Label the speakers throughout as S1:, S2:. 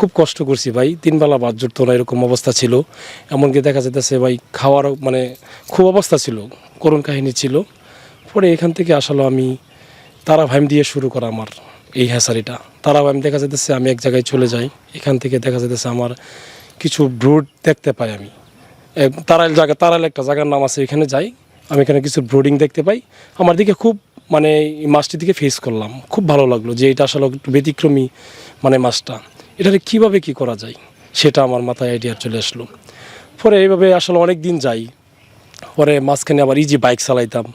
S1: খুব কষ্ট করছি ভাই। তিনবেলা বাদ জুটতো না এরকম অবস্থা ছিল। এমনকি দেখা যেতেছে ভাই, খাওয়ারও মানে খুব অবস্থা ছিল, করুণ কাহিনী ছিল। পরে এখান থেকে আসলে আমি তারা ভাইম দিয়ে শুরু করা আমার এই হ্যাসারিটা। তারা ভাইম দেখা যেতেছে আমি এক জায়গায় চলে যাই, এখান থেকে দেখা যেতেছে আমার কিছু ব্রুড দেখতে পাই আমি। তারাইল জায়গা, তারাইল একটা জায়গার নাম আছে, এখানে যাই। আমি এখানে কিছু ব্রুডিং দেখতে পাই। আমার দিকে খুব মানে এই মাছটির দিকে ফেস করলাম। খুব ভালো লাগল যে এটা আসলে একটু ব্যতিক্রমী মানে মাছটা। এটাকে কীভাবে কি করা যায়? সেটা আমার মাথায় আইডিয়া চলে আসলো। পরে এইভাবে আসলে অনেক দিন যাই। পরে মাঝখানে আবার ইজি বাইক চালাইতাম।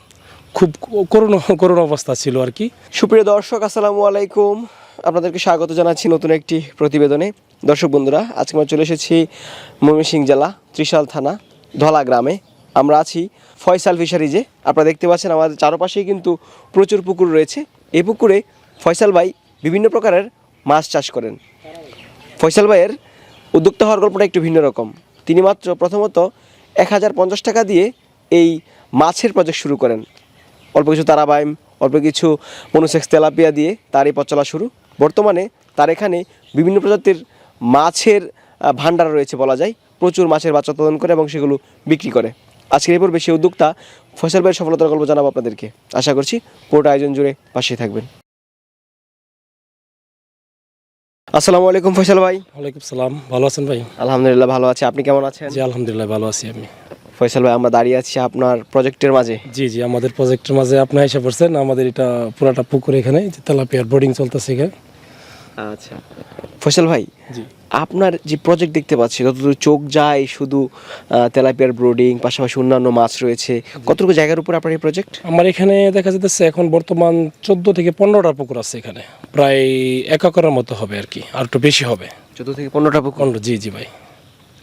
S1: খুব করুণ করুণ অবস্থা ছিল আর কি।
S2: সুপ্রিয় দর্শক, আসসালামু আলাইকুম। আপনাদেরকে স্বাগত জানাচ্ছি নতুন একটি প্রতিবেদনে। দর্শক বন্ধুরা, আজকে আমরা চলে এসেছি ময়মনসিংহ জেলা, ত্রিশাল থানা, ধলা গ্রামে। আমরা আছি ফয়সাল ফিশারিজে আপনারা দেখতে পাচ্ছেন আমাদের চারপাশেই কিন্তু প্রচুর পুকুর রয়েছে। এই পুকুরে ফয়সাল ভাই বিভিন্ন প্রকারের মাছ চাষ করেন। ফয়সাল ভাইয়ের উদ্যোক্তা হওয়ার গল্পটা একটু ভিন্ন রকম। তিনি মাত্র প্রথমত এক হাজার পঞ্চাশ টাকা দিয়ে এই মাছের প্রজেক্ট শুরু করেন। অল্প কিছু তারাবাইম, অল্প কিছু মনুসেক্স তেলাপিয়া দিয়ে তার এই পথ শুরু। বর্তমানে তার এখানে বিভিন্ন প্রজাতির মাছের ভাণ্ডার রয়েছে বলা যায়। প্রচুর মাছের বাচ্চা উৎপাদন করে এবং সেগুলো বিক্রি করে। আজকের এই পর্বে উদ্যোক্তা ফসল ভাইয়ের সফলতার গল্প জানাব আপনাদেরকে। আশা করছি পুরোটা আয়োজন জুড়ে পাশে থাকবেন। আসসালামু আলাইকুম ফয়সাল ভাই।
S1: ওয়ালাইকুম সালাম। ভালো আছেন ভাই?
S2: আলহামদুলিল্লাহ ভালো আছি। আপনি কেমন আছেন?
S1: জি আলহামদুলিল্লাহ ভালো আছি আমি।
S2: ফয়সাল ভাই আমরা দাঁড়িয়ে আছি আপনার প্রজেক্টের মাঝে।
S1: জি জি আমাদের প্রজেক্টের মাঝে আপনি এসে পড়ছেন। আমাদের এটা পুরাটা পুকুর এখানে যে তেলাপিয়ার বোর্ডিং চলতেছে এখানে।
S2: আচ্ছা। ফয়সাল ভাই
S1: জি।
S2: আপনার যে প্রজেক্ট দেখতে পাচ্ছি যতদূর চোখ যায় শুধু তেলাপিয়ার ব্রোডিং পাশাপাশি অন্যান্য মাছ রয়েছে কতটুকু জায়গার উপর আপনার এই প্রজেক্ট
S1: আমার এখানে দেখা যেতেছে এখন বর্তমান চোদ্দ থেকে পনেরোটা পুকুর আছে এখানে। প্রায় এক একরের মতো হবে আর কি আর একটু বেশি হবে।
S2: চোদ্দ থেকে পনেরোটা পুকুর?
S1: জি জি ভাই।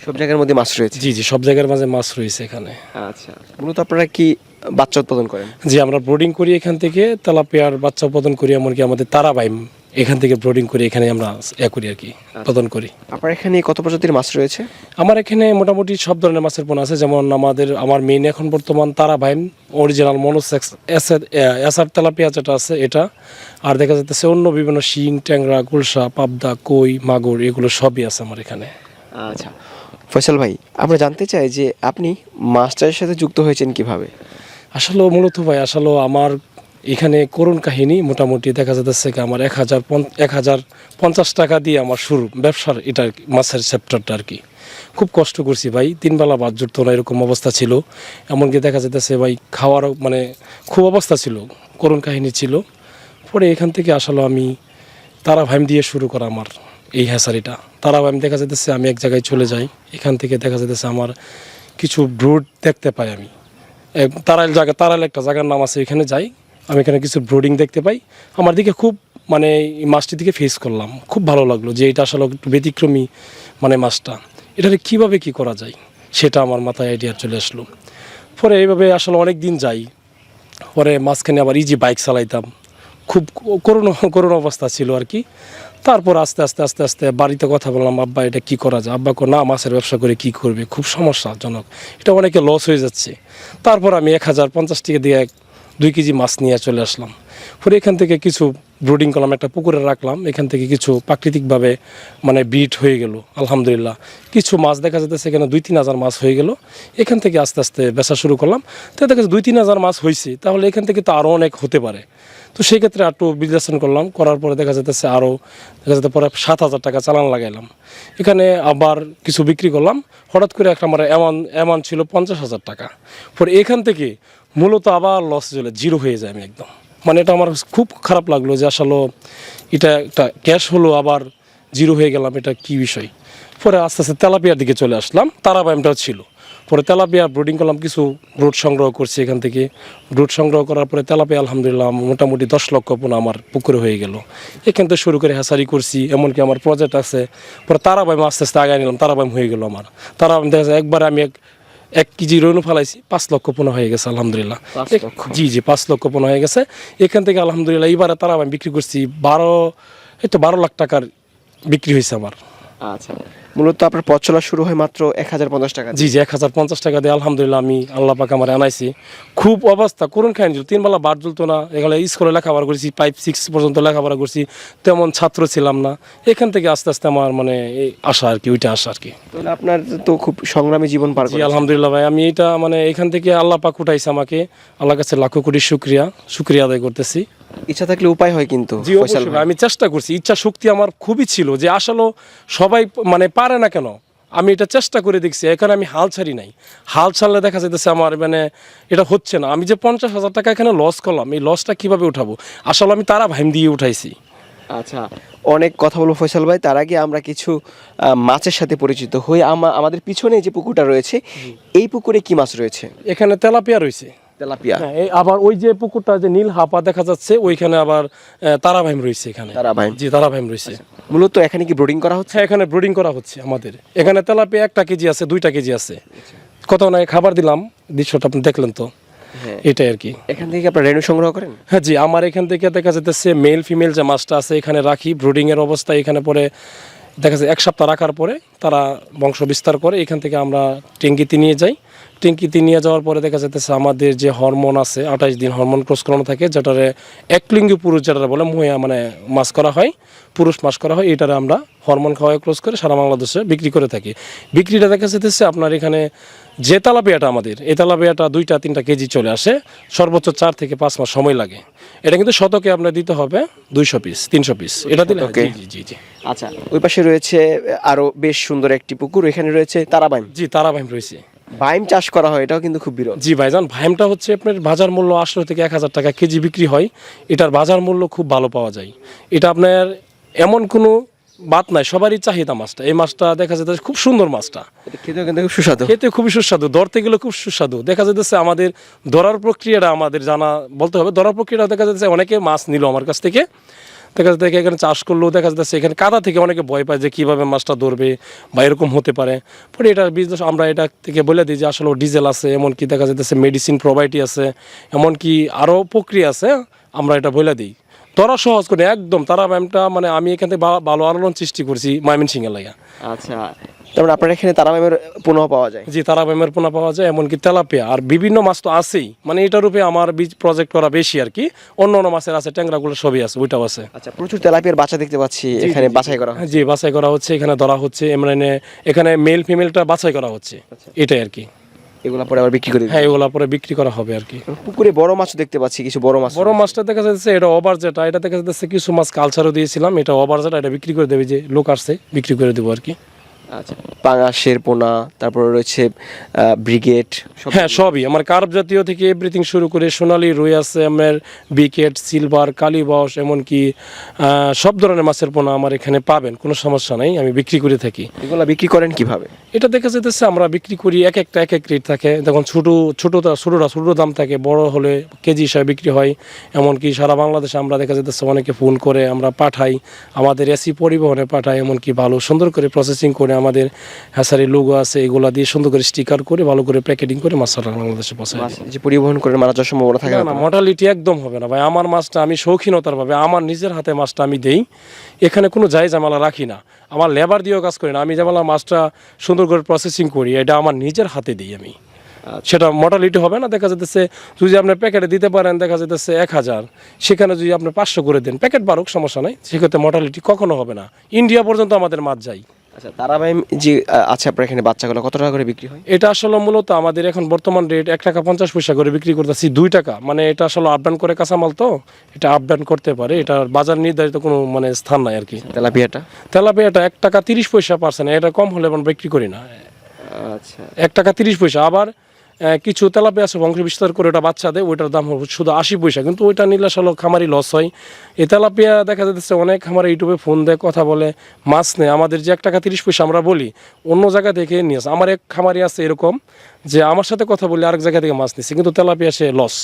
S2: সব জায়গার মধ্যে মাছ রয়েছে?
S1: জি জি সব জায়গার মাঝে মাছ রয়েছে এখানে।
S2: আচ্ছা মূলত আপনারা কি বাচ্চা উৎপাদন করেন?
S1: জি আমরা ব্রোডিং করি এখান থেকে তেলাপিয়ার বাচ্চা উৎপাদন করি এমনকি আমাদের তারাবাইম এখান থেকে ব্রোডিং করি এখানে আমরা ইয়া করি আর কি উৎপাদন করি।
S2: আপনার এখানে কত প্রজাতির মাছ রয়েছে?
S1: আমার এখানে মোটামুটি সব ধরনের মাছের পোনা আছে যেমন আমাদের আমার মেইন এখন বর্তমান তারাবাইম অরিজিনাল মনোসেক্স এসার তেলাপিয়া যেটা আছে এটা আর দেখা যাচ্ছে অন্য বিভিন্ন শিং ট্যাংরা গুলশা পাবদা কই মাগুর এগুলো সবই আছে আমার এখানে।
S2: আচ্ছা। ফয়সাল ভাই আমরা জানতে চাই যে আপনি মাছ চাষের সাথে যুক্ত হয়েছেন কীভাবে?
S1: আসলে মূলত ভাই আসলে আমার এখানে করুণ কাহিনী মোটামুটি দেখা যাচ্ছে আমার এক হাজার এক হাজার পঞ্চাশ টাকা দিয়ে আমার শুরু ব্যবসার এটা মাছের চ্যাপ্টারটা আর কি। খুব কষ্ট করছি ভাই, তিনবেলা বাদ জুটতো না, এরকম অবস্থা ছিল। এমনকি দেখা যেতেছে ভাই, খাওয়ারও মানে খুব অবস্থা ছিল, করুণ কাহিনী ছিল। পরে এখান থেকে আসলে আমি তারা ভাইম দিয়ে শুরু করা আমার এই হ্যাসারিটা। তারা ভাইম দেখা যেতেছে আমি এক জায়গায় চলে যাই, এখান থেকে দেখা যেতেছে আমার কিছু ব্রুড দেখতে পাই আমি। তারাইল জায়গা তারাইল একটা জায়গার নাম আছে, এখানে যাই। আমি এখানে কিছু ব্রোডিং দেখতে পাই। আমার দিকে খুব মানে এই মাছটির দিকে ফেস করলাম। খুব ভালো লাগল যে এটা আসলে একটু ব্যতিক্রমী মানে মাছটা। এটাকে কীভাবে কি করা যায়? সেটা আমার মাথায় আইডিয়া চলে আসলো। পরে এইভাবে আসলে অনেক দিন যাই। পরে মাঝখানে আবার ইজি বাইক চালাইতাম। খুব করুণ করুণ অবস্থা ছিল আর কি। তারপর আস্তে আস্তে আস্তে আস্তে বাড়িতে কথা বললাম, আব্বা, এটা কি করা যায়? আব্বা না, মাছের ব্যবসা করে কি করবে? খুব সমস্যাজনক। এটা অনেকে লস হয়ে যাচ্ছে। তারপর আমি এক হাজার পঞ্চাশ টাকা দিয়ে দুই কেজি মাছ নিয়ে চলে আসলাম। পরে এখান থেকে কিছু ব্রুডিং করলাম একটা পুকুরে রাখলাম। এখান থেকে কিছু প্রাকৃতিকভাবে মানে বিট হয়ে গেল, আলহামদুলিল্লাহ। কিছু মাছ দেখা যাচ্ছে সেখানে দুই তিন হাজার মাছ হয়ে গেল। এখান থেকে আস্তে আস্তে বেচা শুরু করলাম। তো দেখা যাচ্ছে দুই তিন হাজার মাছ হয়েছে তাহলে এখান থেকে তো আরও অনেক হতে পারে। তো সেই ক্ষেত্রে একটু বিশ্লেষণ করলাম। করার পরে দেখা যাচ্ছে আরও দেখা যাচ্ছে পরে সাত হাজার টাকা চালান লাগাইলাম। এখানে আবার কিছু বিক্রি করলাম। হঠাৎ করে একটা আমার অ্যামান অ্যামান ছিল পঞ্চাশ হাজার টাকা। পরে এখান থেকে মূলত আবার লস চলে জিরো হয়ে যায় আমি একদম। মানে এটা আমার খুব খারাপ লাগল যে আসলে এটা একটা ক্যাশ হলো, আবার জিরো হয়ে গেলাম, এটা কি বিষয়? পরে আস্তে আস্তে তেলাপিয়ার দিকে চলে আসলাম তারাবাইমটাও ছিল। পরে তেলাপিয়া ব্রুডিং করলাম, কিছু ব্রুড সংগ্রহ করছি এখান থেকে। ব্রুড সংগ্রহ করার পরে তেলাপিয়া, আলহামদুলিল্লাহ, মোটামুটি দশ লক্ষ পোনা আমার পুকুরে হয়ে গেল। এখান থেকে শুরু করে হ্যাসারি করছি, এমনকি আমার প্রজেক্ট আছে। পরে তারাবাইম আস্তে আস্তে আগায় নিলাম তারাবাইম হয়ে গেল আমার। তারাবাইম দেখা যায় একবার আমি এক এক কেজি রনু ফালাইছি পাঁচ লক্ষ পোনা হয়ে গেছে আলহামদুলিল্লাহ? জি জি পাঁচ লক্ষ পোনা হয়ে গেছে। এখান থেকে আলহামদুলিল্লাহ এইবারে তারা আমি বিক্রি করছি বারো এই তো বারো লাখ টাকার বিক্রি হয়েছে আমার।
S2: আচ্ছা। মূলত আপনার পথ চলা শুরু হয় মাত্র এক হাজার পঞ্চাশ টাকা
S1: জি জি এক হাজার পঞ্চাশ টাকা দিয়ে আলহামদুলিল্লাহ আমি আল্লাহ পাক আমার আনাইছি। খুব অবস্থা করুন খাইনি তিন বেলা বাদ জ্বলতো না এগুলো স্কুলে লেখাপড়া করেছি ফাইভ সিক্স পর্যন্ত লেখাপড়া করছি তেমন ছাত্র ছিলাম না। এখান থেকে আস্তে আস্তে আমার মানে এই আশা আর কি ওইটা আশা আর কি।
S2: তাহলে আপনার তো খুব সংগ্রামী জীবন পার
S1: জি আলহামদুলিল্লাহ ভাই আমি এটা মানে এখান থেকে আল্লাহ পাক উঠাইছে আমাকে। আল্লাহ কাছে লাখো কোটি শুক্রিয়া শুক্রিয়া আদায় করতেছি।
S2: ইচ্ছা থাকলে উপায় হয় কিন্তু
S1: জি অবশ্যই আমি চেষ্টা করছি। ইচ্ছা শক্তি আমার খুবই ছিল যে আসলে সবাই মানে পারে না কেন? আমি এটা চেষ্টা করে দেখছি এখানে আমি হাল ছাড়ি নাই। হাল ছাড়লে দেখা যাইতেছে আমার মানে এটা হচ্ছে না। আমি যে পঞ্চাশ হাজার টাকা এখানে লস করলাম এই লসটা কীভাবে উঠাবো? আসলে আমি তারা ভাইম দিয়ে উঠাইছি।
S2: আচ্ছা অনেক কথা বলব ফয়সাল ভাই। তার আগে আমরা কিছু মাছের সাথে পরিচিত হই। আমাদের পিছনে যে পুকুরটা রয়েছে এই পুকুরে কি মাছ রয়েছে?
S1: এখানে তেলাপিয়া রয়েছে।
S2: তেলাপিয়া।
S1: হ্যাঁ আবার ওই যে পুকুরটা যে নীল হাপা দেখা যাচ্ছে ওইখানে আবার আহ, তারা ভাইম রয়েছে এখানে।
S2: তারা ভাই
S1: জি তারা ভাইম রয়েছে
S2: মূলত এখানে কি ব্রোডিং করা হচ্ছে?
S1: হ্যাঁ এখানে ব্রিডিং করা হচ্ছে আমাদের। এখানে তেলাপিয়া একটা কেজি আছে দুইটা কেজি আছে। কত না খাবার দিলাম দৃশ্যটা আপনি দেখলেন তো।
S2: হ্যাঁ।
S1: এটাই আর কি।
S2: এখান থেকে আপনার রেণু সংগ্রহ করেন?
S1: হ্যাঁ জি আমার এখান থেকে দেখা যেতেছে মেল ফিমেল যে মাছটা আছে এখানে রাখি ব্রুডিং এর অবস্থা এখানে পরে দেখা যাচ্ছে এক সপ্তাহ রাখার পরে তারা বংশ বিস্তার করে এখান থেকে আমরা ট্যাঙ্কিতে নিয়ে যাই। ট্যাঙ্কিতে নিয়ে যাওয়ার পরে দেখা যেতেছে আমাদের যে হরমোন আছে আঠাশ দিন হরমোন ক্রস করানো থাকে যেটারে একলিঙ্গি পুরুষ যেটা বলে মহিয়া মানে মাছ করা হয় পুরুষ মাছ করা হয় এটারে আমরা হরমোন খাওয়ায় ক্রস করে সারা বাংলাদেশে বিক্রি করে থাকি। বিক্রিটা দেখা যেতেছে আপনার এখানে যে তালাপিয়াটা আমাদের এই তালাপিয়াটা দুইটা তিনটা কেজি চলে আসে সর্বোচ্চ চার থেকে পাঁচ মাস সময় লাগে। এটা কিন্তু শতকে আপনার দিতে হবে দুইশো পিস তিনশো পিস। এটা দিলে? জি জি জি
S2: আচ্ছা ওই পাশে রয়েছে আরও বেশ সুন্দর একটি পুকুর এখানে রয়েছে তারাবাইম।
S1: জি তারা ভাইম রয়েছে।
S2: বাইম চাষ করা হয় এটাও কিন্তু খুব বিরল।
S1: জি ভাইজান ভাইমটা হচ্ছে আপনার বাজার মূল্য আঠারো থেকে এক হাজার টাকা কেজি বিক্রি হয়। এটার বাজার মূল্য খুব ভালো পাওয়া যায়। এটা আপনার এমন কোনো বাত নাই সবারই চাহিদা মাছটা। এই মাছটা দেখা যাচ্ছে খুব সুন্দর মাছটা।
S2: খেতেও কিন্তু খুব সুস্বাদু।
S1: খেতে খুবই সুস্বাদু ধরতে গেলে খুব সুস্বাদু। দেখা যাচ্ছে আমাদের ধরার প্রক্রিয়াটা আমাদের জানা বলতে হবে ধরার প্রক্রিয়াটা দেখা যাচ্ছে অনেকে মাছ নিল আমার কাছ থেকে। দেখা যাচ্ছে এখানে চাষ করলেও দেখা যাচ্ছে এখানে কাদা থেকে অনেকে ভয় পায় যে কীভাবে মাছটা ধরবে বা এরকম হতে পারে। পরে এটা বিজনেস আমরা এটা থেকে বলে দিই যে আসলে ডিজেল আছে, এমনকি দেখা যাচ্ছে মেডিসিন প্রোভাইটি আছে, এমনকি আরও প্রক্রিয়া আছে, আমরা এটা বলে দিই। ধরা সহজ করে একদম তারা ম্যামটা মানে আমি এখান থেকে ভালো আলোড়ন সৃষ্টি করছি মাইমিন সিংয়ের লাগা
S2: আচ্ছা তারপরে আপনার এখানে তারাবাইমের পুনঃ পাওয়া যায়?
S1: জি তারা ব্যায়ামের পোনা পাওয়া যায় এমনকি তেলাপিয়া আর বিভিন্ন মাছ তো আছেই। মানে এটার উপরে আমার বীজ প্রজেক্ট করা বেশি আর কি। অন্য অন্য মাছের আছে ট্যাংরাগুলো সবই আছে ওইটাও আছে।
S2: আচ্ছা প্রচুর তেলাপিয়ার বাচ্চা দেখতে পাচ্ছি এখানে বাছাই করা
S1: জি বাছাই করা হচ্ছে এখানে ধরা হচ্ছে মানে এখানে মেল ফিমেলটা বাছাই করা হচ্ছে। এটাই আর কি।
S2: এগুলো পরে আবার বিক্রি করে
S1: হ্যাঁ এগুলো পরে বিক্রি করা হবে আর কি।
S2: পুকুরে বড় মাছ দেখতে পাচ্ছি কিছু বড় মাছ।
S1: বড় মাছটা দেখা যাচ্ছে এটা ওভার যেটা এটা দেখা যাচ্ছে কিছু মাছ কালচারও দিয়েছিলাম এটা ওভার যেটা এটা বিক্রি করে দেবে যে লোক আসছে বিক্রি করে দেবো আর কি।
S2: আচ্ছা। পাঙাশের পোনা তারপরে রয়েছে ব্রিগেড
S1: হ্যাঁ সবই। আমার কার্প জাতীয় থেকে এভরিথিং শুরু করে সোনালি রুই আছে আমার বিকেট সিলভার কালীবাস এমনকি সব ধরনের মাছের পোনা আমার এখানে পাবেন কোনো সমস্যা নাই আমি বিক্রি করে থাকি।
S2: এগুলো বিক্রি করেন কীভাবে?
S1: এটা দেখা যেতেছে আমরা বিক্রি করি এক একটা এক এক রেট থাকে। দেখুন ছোটো ছোটোটা ছোটোটা ছোটো দাম থাকে বড় হলে কেজি হিসাবে বিক্রি হয়। এমনকি সারা বাংলাদেশে আমরা দেখা যেতেছে অনেকে ফোন করে আমরা পাঠাই আমাদের এসি পরিবহনে পাঠাই এমনকি ভালো সুন্দর করে প্রসেসিং করে আমাদের হ্যাসারি লোগো আছে এগুলা দিয়ে সুন্দর করে স্টিকার করে ভালো করে প্যাকেটিং করে মাছ সারা বাংলাদেশে পৌঁছায়
S2: যে পরিবহন করে মারা যাওয়ার সম্ভাবনা থাকে
S1: না মর্টালিটি একদম হবে না ভাই। আমার মাছটা আমি শৌখিনতার ভাবে আমার নিজের হাতে মাছটা আমি দেই। এখানে কোনো যাই জামালা রাখি না। আমার লেবার দিয়েও কাজ করি না। আমি জামালা মাছটা সুন্দর করে প্রসেসিং করি এটা আমার নিজের হাতে দিই আমি। সেটা মর্টালিটি হবে না দেখা যেতেছে যদি আপনি প্যাকেটে দিতে পারেন দেখা যেতেছে এক হাজার। সেখানে যদি আপনি পাঁচশো করে দেন প্যাকেট বারুক সমস্যা নাই। সেক্ষেত্রে মর্টালিটি কখনো হবে না। ইন্ডিয়া পর্যন্ত আমাদের মাছ যায়।
S2: আচ্ছা তারাবাইম যে আছে আপনার এখানে বাচ্চাগুলো কত টাকা করে বিক্রি হয়?
S1: এটা আসলে মূলত আমাদের এখন বর্তমান রেট এক টাকা পঞ্চাশ পয়সা করে বিক্রি করতেছি দুই টাকা। মানে এটা আসলে আপডাউন করে কাঁচামাল তো এটা আপডাউন করতে পারে। এটা বাজার নির্ধারিত কোনো মানে স্থান নাই আর কি
S2: তেলাপিয়াটা?
S1: তেলাপিয়াটা এক টাকা তিরিশ পয়সা পার্সেন্ট এটা কম হলে আমরা বিক্রি করি না।
S2: আচ্ছা।
S1: এক টাকা তিরিশ পয়সা আবার কিছু তেলাপিয়া আছে, বংশ বিস্তার করে ওটা বাচ্চা দেয়, ওইটার দাম হবে শুধু আশি পয়সা। কিন্তু ওইটা নিলে আসলে খামারি লস হয়। এই তেলাপিয়া দেখা যাচ্ছে অনেক খামারে ইউটিউবে ফোন দেয়, কথা বলে, মাছ নেয়। আমাদের যে এক টাকা তিরিশ পয়সা আমরা বলি, অন্য জায়গা থেকে নিয়ে আসে। আমার এক খামারি আছে এরকম, যে আমার সাথে কথা বলি আরেক জায়গা থেকে মাছ নিচ্ছে কিন্তু তেলাপিয়া সে লস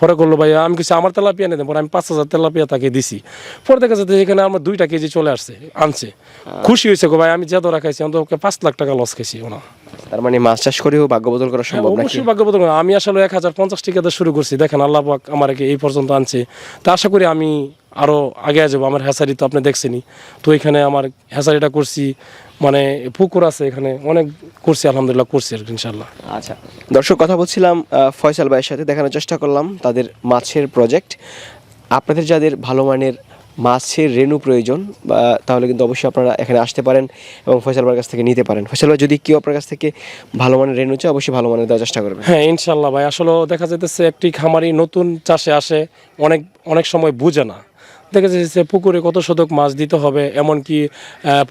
S1: পরে করল ভাই আমি কিছু আমার তেলাপিয়া দেন। পরে আমি পাঁচ হাজার তেলাপিয়া তাকে দিছি। পরে দেখা যাচ্ছে এখানে আমার দুইটা কেজি চলে আসছে, আনছে। খুশি হয়েছে গো ভাই, আমি যে ধরা খাইছি পাঁচ লাখ টাকা লস খাইছি ওনা
S2: তার মানে মাছ চাষ করেও ভাগ্য বদল করা
S1: হ্যাঁ,
S2: সম্ভব নাকি?
S1: অবশ্যই ভাগ্যবোধ করি। আমি আসলে এক হাজার পঞ্চাশ টিকাতে শুরু করছি। দেখেন আল্লাহ পাক আমাকে এই পর্যন্ত আনছে। তা আশা করি আমি আরও আগে যাব। আমার হ্যাসারি তো আপনি দেখছেনই। তো এখানে আমার হ্যাসারিটা করছি। মানে পুকুর আছে এখানে। অনেক করছি আলহামদুলিল্লাহ করছি আর ইনশাল্লাহ
S2: আচ্ছা। দর্শক কথা বলছিলাম ফয়সাল ভাইয়ের সাথে। দেখানোর চেষ্টা করলাম তাদের মাছের প্রজেক্ট আপনাদের যাদের ভালো মানের মাছের রেনু প্রয়োজন, বা তাহলে কিন্তু অবশ্যই আপনারা এখানে আসতে পারেন এবং ফয়সাল ভাইয়ের কাছ থেকে নিতে পারেন। ফয়সাল ভাই, যদি কেউ আপনার কাছ থেকে ভালো মানের রেনু চায়, অবশ্যই ভালো মানের দেওয়ার চেষ্টা করবেন।
S1: হ্যাঁ ইনশাল্লাহ ভাই। আসলে দেখা যেতেছে একটি খামারি নতুন চাষে আসে, অনেক অনেক সময় বুঝে না। দেখা যাচ্ছে পুকুরে কত শতক মাছ দিতে হবে, এমনকি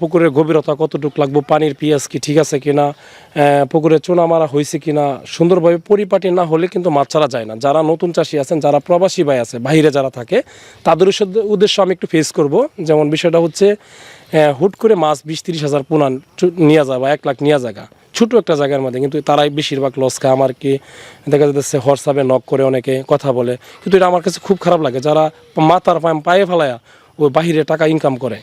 S1: পুকুরের গভীরতা কতটুকু লাগবে, পানির পিয়াজ কি ঠিক আছে কিনা পুকুরে চুনা মারা হয়েছে কিনা, সুন্দরভাবে পরিপাটি না হলে কিন্তু মাছ ছাড়া যায় না। যারা নতুন চাষি আছেন, যারা প্রবাসী ভাই আছে বাহিরে যারা থাকে, তাদের উদ্দেশ্য- আমি একটু ফেস করব। যেমন বিষয়টা হচ্ছে হুট করে মাছ বিশ তিরিশ হাজার পুনান নিয়ে বা এক লাখ নিয়ে জায়গা ছোট একটা জায়গার মধ্যে, কিন্তু তারাই বেশিরভাগ লস খায়। আমার কি দেখা যাচ্ছে হোয়াটসঅ্যাপে নক করে অনেকে কথা বলে, কিন্তু এটা আমার কাছে খুব খারাপ লাগে। যারা মাথার পায়ে- ফেলায়া ও বাহিরে টাকা ইনকাম করে,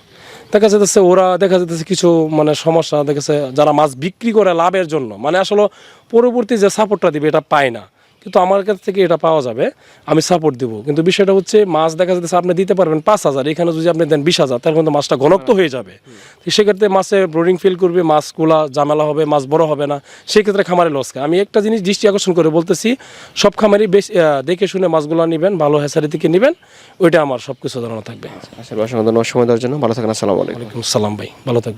S1: দেখা যাচ্ছে ওরা, দেখা যাচ্ছে কিছু মানে সমস্যা দেখেছে যারা মাছ বিক্রি করে লাভের জন্য। মানে আসলে পরবর্তী যে সাপোর্টটা দিবে, এটা পায় না। কিন্তু আমার কাছ থেকে এটা পাওয়া যাবে আমি সাপোর্ট দিব। কিন্তু বিষয়টা হচ্ছে মাছ দেখা যাচ্ছে আপনি দিতে পারবেন পাঁচ হাজার এখানে যদি আপনি দেন বিশ হাজার তাহলে কিন্তু মাছটা ঘনত্ব হয়ে যাবে। সেক্ষেত্রে মাছে ব্রোডিং ফিল করবে মাছগুলা ঝামেলা হবে মাছ বড় হবে না সেক্ষেত্রে খামারে লস খায়। আমি একটা জিনিস দৃষ্টি আকর্ষণ করে বলতেছি সব খামারই বেশ দেখে শুনে মাছগুলো নেবেন ভালো হ্যাসারি থেকে নেবেন ওইটা আমার সব কিছু ধারণা থাকবে।
S2: অসংখ্য ধন্যবাদ সময় দেওয়ার জন্য। ভালো থাকেন আসসালামু আলাইকুম।
S1: সালাম ভাই ভালো থাকবেন।